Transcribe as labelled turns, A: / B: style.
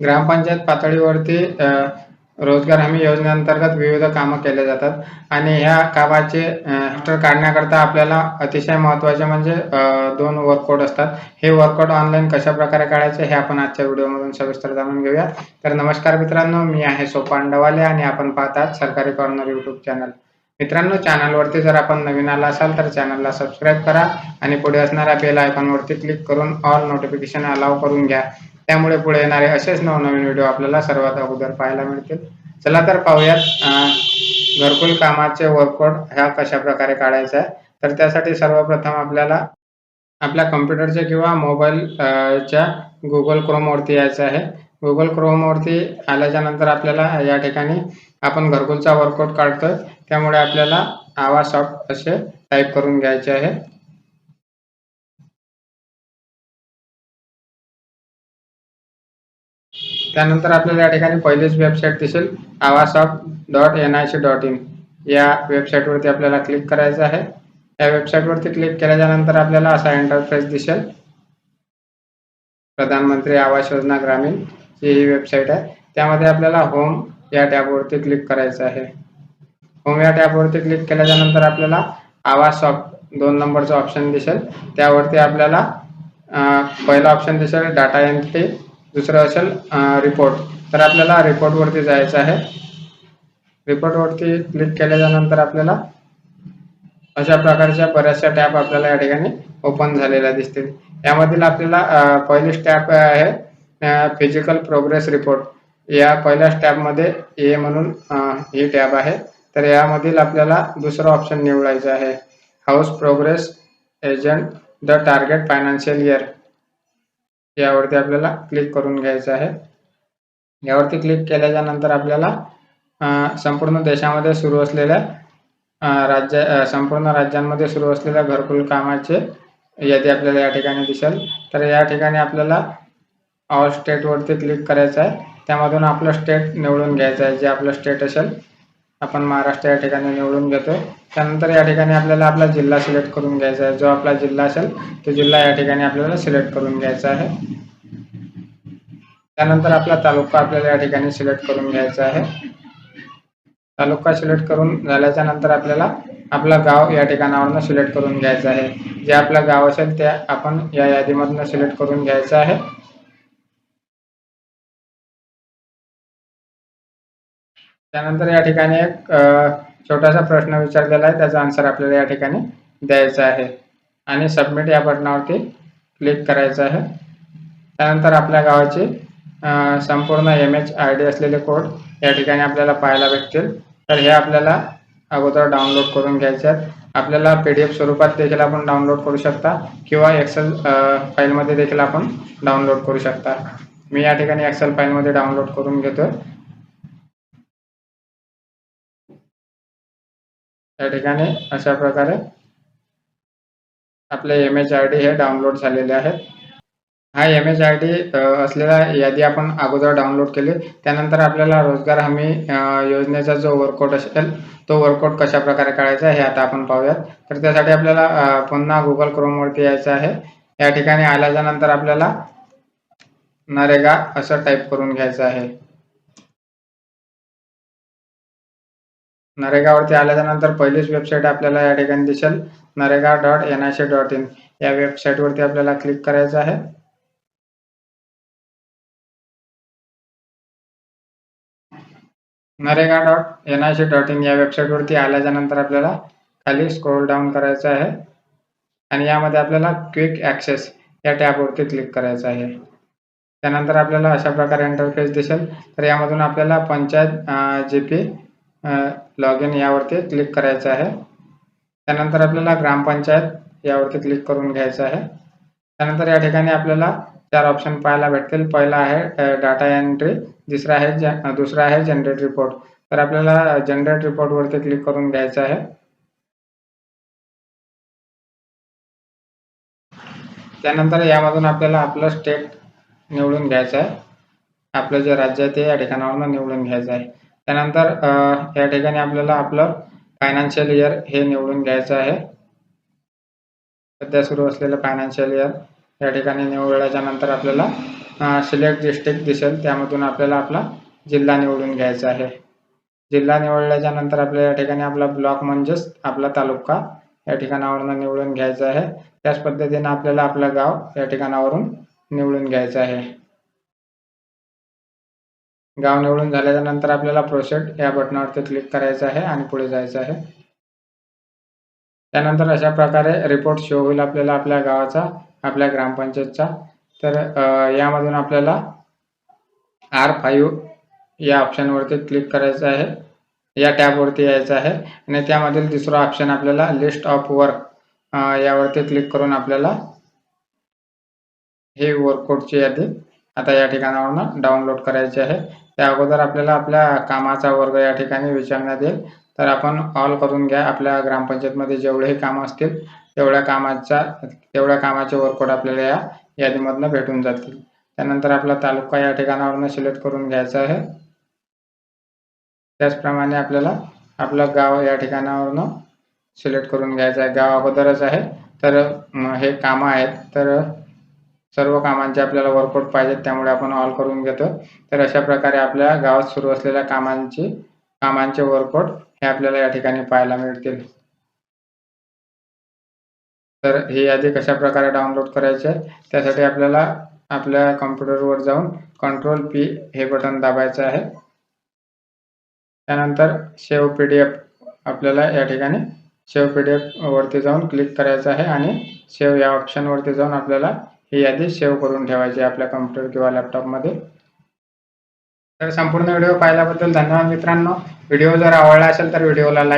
A: ग्रामपंचायत पातळीवरती रोजगार हमी योजनेअंतर्गत विविध कामं केले जातात. आणि ह्या कामाचे अ, काढण्याकरता आपल्याला अतिशय महत्त्वाचे म्हणजे दोन वर्कआउट असतात. हे वर्कआउट ऑनलाईन कशा प्रकारे काढायचे हे आपण आजच्या व्हिडिओमधून सविस्तर जाणून घेऊया. तर नमस्कार मित्रांनो मी आहे सोपान डवाले आणि आपण पाहतात सरकारी कॉर्नर यूट्यूब चॅनल. मित्रांनो चॅनलवरती जर आपण नवीन आला असाल तर चॅनलला सबस्क्राईब करा आणि पुढे असणाऱ्या बेल आयकॉनवरती क्लिक करून ऑल नोटिफिकेशन अलाव करून घ्या. त्यामुळे पुढे येणारे असेच नवनवीन व्हिडिओ आपल्याला सर्वात अगोदर पाहायला मिळतील. चला तर पाहूयात घरकुल कामाचे वर्कआउट ह्या कशा प्रकारे काढायचा आहे. तर त्यासाठी सर्वप्रथम आपल्याला आपल्या कम्प्युटरच्या किंवा मोबाईलच्या गुगल क्रोमवरती यायचं आहे. गुगल क्रोमवरती आल्याच्यानंतर आपल्याला या ठिकाणी आपण घरकुलचा वर्कआउट काढतोय. त्यामुळे आपल्याला आवाज सॉफ्ट असे टाईप करून घ्यायचे आहे. त्यानंतर आपल्याला या ठिकाणी पहिलीच वेबसाईट दिसेल of dot N I C dot in या वेबसाईटवरती आपल्याला क्लिक करायचं आहे. या वेबसाईटवरती क्लिक केल्याच्यानंतर आपल्याला असा इंटरफेस दिसेल. प्रधानमंत्री आवास योजना ग्रामीण ही ही वेबसाईट आहे. त्यामध्ये आपल्याला होम या टॅबवरती क्लिक करायचं आहे. होम या टॅबवरती क्लिक केल्याच्यानंतर आपल्याला आवाज सॉफ्ट दोन नंबरचं ऑप्शन दिसेल. त्यावरती आपल्याला पहिला ऑप्शन दिसेल डाटा एंट्री दुसरं असेल रिपोर्ट तर आपल्याला रिपोर्टवरती जायचं आहे. रिपोर्टवरती क्लिक केल्याच्यानंतर आपल्याला अशा प्रकारच्या बऱ्याचशा टॅब आपल्याला या ठिकाणी ओपन झालेल्या दिसतील. यामधील आपल्याला पहिली टॅब आहे फिजिकल प्रोग्रेस रिपोर्ट या पहिल्या टॅबमध्ये ए म्हणून ही टॅब आहे. तर यामधील आपल्याला दुसरं ऑप्शन निवडायचं आहे. House progress agent the target financial year यावरती आपल्याला क्लिक करून घ्यायचं आहे. यावरती क्लिक केल्याच्यानंतर आपल्याला संपूर्ण देशामध्ये सुरू असलेल्या राज्य संपूर्ण राज्यांमध्ये सुरू असलेल्या घरकुल कामाचे यादी आपल्याला या ठिकाणी दिसेल. तर या ठिकाणी आपल्याला ऑल स्टेटवरती क्लिक करायचं आहे. त्यामधून आपलं स्टेट निवडून घ्यायचं आहे. जे आपलं स्टेट असेल आपण महाराष्ट्र या ठिकाणी निवडून घेतोय. त्यानंतर या ठिकाणी आपल्याला आपला जिल्हा सिलेक्ट करून घ्यायचा आहे. जो आपला जिल्हा असेल तो जिल्हा या ठिकाणी आपल्याला सिलेक्ट करून घ्यायचा आहे. त्यानंतर आपला तालुका आपल्याला या ठिकाणी सिलेक्ट करून घ्यायचा आहे. तालुका सिलेक्ट करून झाल्याच्यानंतर आपल्याला आपला गाव या ठिकाणावरनं सिलेक्ट करून घ्यायचं आहे. जे आपलं गाव असेल ते आपण या यादीमधनं सिलेक्ट करून घ्यायचं आहे. त्यानंतर या ठिकाणी एक छोटासा प्रश्न विचारलेला आहे. त्याचा आन्सर आपल्याला या ठिकाणी द्यायचा आहे. आणि सबमिट या बटनावरती क्लिक करायचं आहे. त्यानंतर आपल्या गावाची संपूर्ण एम एच आय डी असलेले कोड या ठिकाणी आपल्याला पाहायला भेटतील. तर हे आपल्याला अगोदर डाउनलोड करून घ्यायचे आहेत. आपल्याला पी डी एफ स्वरूपात देखील आपण डाउनलोड करू शकता किंवा एक्सेल फाईलमध्ये देखील आपण डाउनलोड करू शकता. मी या ठिकाणी एक्सेल फाईलमध्ये डाउनलोड करून घेतो या ठिकाणी अशा प्रकारे आपले एम एच आय डी हे डाउनलोड झालेले आहेत. हा एम एच आय डी असलेला यादी आपण अगोदर डाउनलोड केली. त्यानंतर आपल्याला रोजगार हमी योजनेचा जो वर्कआउट असेल तो वर्कआउट कशा प्रकारे काढायचा हे आता आपण पाहूयात. तर त्यासाठी आपल्याला पुन्हा गुगल क्रोमवरती यायचं आहे. या ठिकाणी आल्याच्यानंतर आपल्याला नरेगा असं टाईप करून घ्यायचं आहे. नरेगावरती आल्याच्यानंतर पहिलीच वेबसाईट आपल्याला या ठिकाणी दिसेल. NREGA dot N I C dot in या वेबसाईटवरती आपल्याला क्लिक करायचं आहे. NREGA dot N I C dot in या वेबसाईटवरती आल्याच्यानंतर आपल्याला खाली स्क्रोल डाऊन करायचं आहे. आणि यामध्ये आपल्याला क्विक ॲक्सेस या टॅबवरती क्लिक करायचं आहे. त्यानंतर आपल्याला अशा प्रकारे इंटरफेस दिसेल. तर यामधून आपल्याला panchayat G P log in यावरती क्लिक करायचं आहे. त्यानंतर आपल्याला ग्रामपंचायत यावरती क्लिक करून घ्यायचं आहे. त्यानंतर या ठिकाणी आपल्याला चार ऑप्शन पाहायला भेटतील. पहिला आहे डाटा एंट्री दुसरा आहे दुसरा आहे जनरेट रिपोर्ट तर आपल्याला जनरेट रिपोर्ट वरती क्लिक करून घ्यायचं आहे. त्यानंतर यामधून आपल्याला आपलं स्टेट निवडून घ्यायचं आहे. आपलं जे राज्य आहे ते या ठिकाणावरून निवडून घ्यायचं आहे. त्यानंतर या ठिकाणी आपल्याला आपलं फायनान्शियल इयर हे निवडून घ्यायचं आहे. सध्या सुरू असलेलं फायनान्शियल इयर या ठिकाणी निवडल्याच्या नंतर आपल्याला सिलेक्ट डिस्ट्रिक्ट दिसेल. त्यामधून आपल्याला आपला जिल्हा निवडून घ्यायचा आहे. जिल्हा निवडल्याच्या नंतर आपल्याला या ठिकाणी आपला ब्लॉक म्हणजेच आपला तालुका या ठिकाणावरून निवडून घ्यायचा आहे. त्याच पद्धतीने आपल्याला आपलं गाव या ठिकाणावरून निवडून घ्यायचं आहे. गाव निवडून झाल्याच्यानंतर आपल्याला प्रोसेड या बटनावरती क्लिक करायचं आहे आणि पुढे जायचं आहे. त्यानंतर अशा प्रकारे रिपोर्ट शो होईल आपल्याला आपल्या गावाचा आपल्या ग्रामपंचायतचा. तर यामधून आपल्याला आर फाईव्ह या ऑप्शनवरती क्लिक करायचं आहे. या टॅबवरती यायचं आहे. आणि त्यामधील दुसरा ऑप्शन आपल्याला लिस्ट ऑफ वर्क यावरती क्लिक करून आपल्याला हे वर्कआउटची यादी आता या ठिकाणावरनं डाउनलोड करायची आहे. त्या अगोदर आपल्याला आपल्या कामाचा वर्ग या ठिकाणी विचारण्यात येईल. तर आपण ऑल करून घ्या. आपल्या ग्रामपंचायतमध्ये जेवढेही कामं असतील तेवढ्या कामाचा तेवढ्या कामाचे वर्कआउट आपल्याला या यादीमधनं भेटून जातील. त्यानंतर आपला तालुका या ठिकाणावरून सिलेक्ट करून घ्यायचा आहे. त्याचप्रमाणे आपल्याला आपलं गाव या ठिकाणावरून सिलेक्ट करून घ्यायचं आहे. गाव अगोदरच आहे. तर हे कामं आहेत. तर सर्व कामांचे आपल्याला वर्कआउट पाहिजेत त्यामुळे आपण ऑल करून घेतो. तर अशा प्रकारे आपल्या गावात सुरू असलेल्या कामांची कामांचे वर्कआउट हे आपल्याला या ठिकाणी पाहायला मिळतील. तर ही यादी कशा प्रकारे डाउनलोड करायची आहे त्यासाठी आपल्याला आपल्या कॉम्प्युटरवर जाऊन कंट्रोल पी हे बटन दाबायचं आहे. त्यानंतर शेव पी डी एफ आपल्याला या ठिकाणी शेव पी डी एफ वरती जाऊन क्लिक करायचं आहे आणि सेव या ऑप्शन वरती जाऊन आपल्याला ही यादी सेव्ह करून ठेवायची आपल्या कम्प्युटर किंवा लॅपटॉपमध्ये तर संपूर्ण व्हिडिओ पाहिल्याबद्दल धन्यवाद मित्रांनो. व्हिडिओ जर आवडला असेल तर व्हिडिओला लाईक